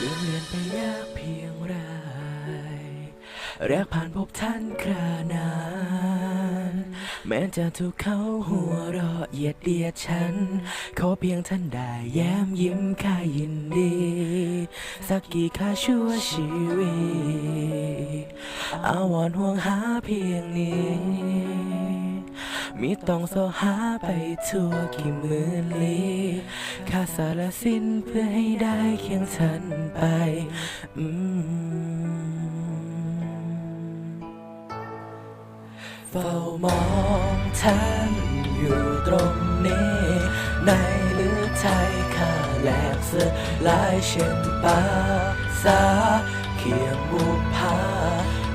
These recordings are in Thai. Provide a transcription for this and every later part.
เลื่อนเลียนไปยากเพียงไรแรกผ่านพบท่านครานาน แม้จะถูกเขาหัวเราะเหยียดเดียดฉัน ขอเพียงท่านได้แย้มยิ้มข้ายินดี สักกี่ข้าชั่วชีวิตอาวอนห่วงหาเพียงนี้ มีต้องโซหาไปทั่วกี่หมื่นลี้ค่าสารสิ้นเพื่อให้ได้เคียงฉันไปอืมเฝ้ามองท่านอยู่ตรงนี้ ในหรือไทยข้าแหลกเสือลายเช่นปาสาเขียงบุพา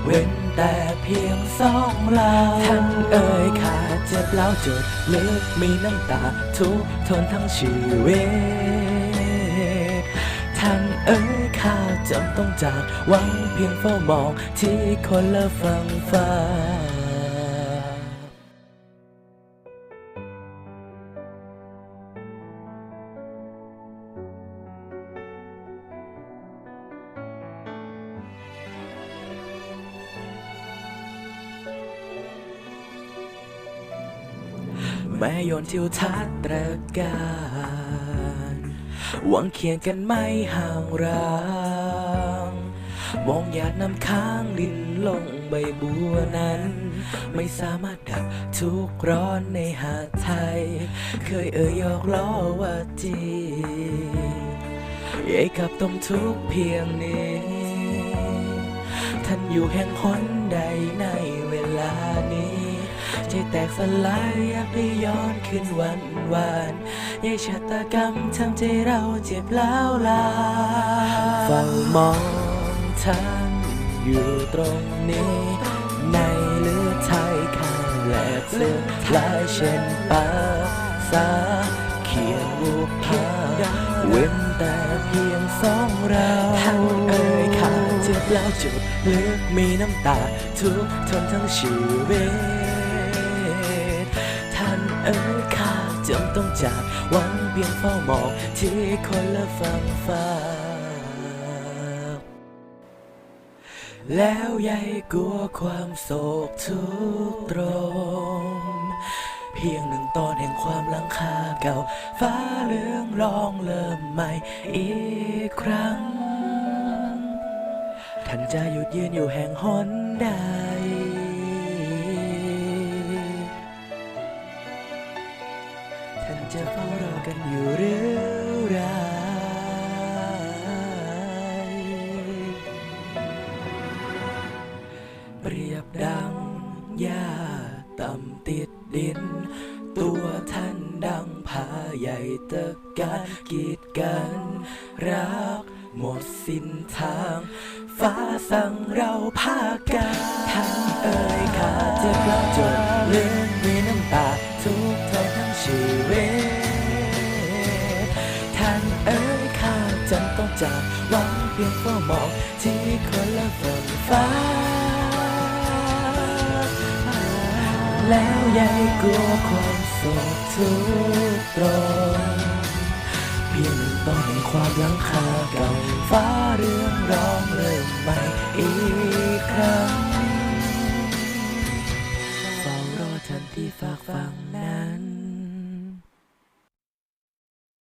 เว้น แต่เพียงสองเราท่านเอ่ยข้าเจ็บแล้วจุดลึกมีน้ำตาทุกทนทั้งชีวิตท่านเอ่ยข้าจำต้องจากหวังเพียงเฝ้ามองที่คนละฝั่งฟ้า แม่โยนทิวทัศน์ตระการหวังเคียงกันไม่ห่างรางมองอยากนำค้างดินลงใบบัวนั้น ไม่สามารถดับทุกร้อนในหาดไทย เคยเอ่ยยอกล้อว่าจริงเย่กับต้องทุกเพียงนี้ ท่านอยู่แห่งหนใดในเวลานี้ ใจแตกสลายอยากได้ย้อนคืนวันวานยายชะตากรรมทำใจเราเจ็บแล้วลาเฝ้ามองท่านอยู่ตรงนี้ ในเลือไทยข้างแหลกเลือดลายเช่นปาสาเขียนบุพาเว้นแต่เพียงสองเราท่านเอ่ยข้าเจ็บแล้วจุดลึกมีน้ำตาทุกทนทั้งชีวิต เอ๋ยข้าจำต้องจากหวังเพียงเฝ้ามองที่คนละฝั่งฟ้า แล้วยายกลัวความโศกทุกตรมเพียงหนึ่งตอนแห่งความลังคาเก่า ฟ้าเหลืองรองเริ่มใหม่อีกครั้ง ท่านจะหยุดยืนอยู่แห่งหนใด กันอยู่หรือไรเปรียบดังหญ้าต่ำติดดิน ตัวท่านดังผาใหญ่ตะการกีดกัน รักหมดสิ้นทาง ฟ้าสั่งเราพากันท่านเอ่ยขาจ็บแล้วจนลืม ที่คนละฝั่งฟ้า แล้วยายกลัวความสุขทุกตรงเพียงต้องให้ความลังคาเก่าฟ้าเรื่องร้องเริ่มใหม่อีกครั้ง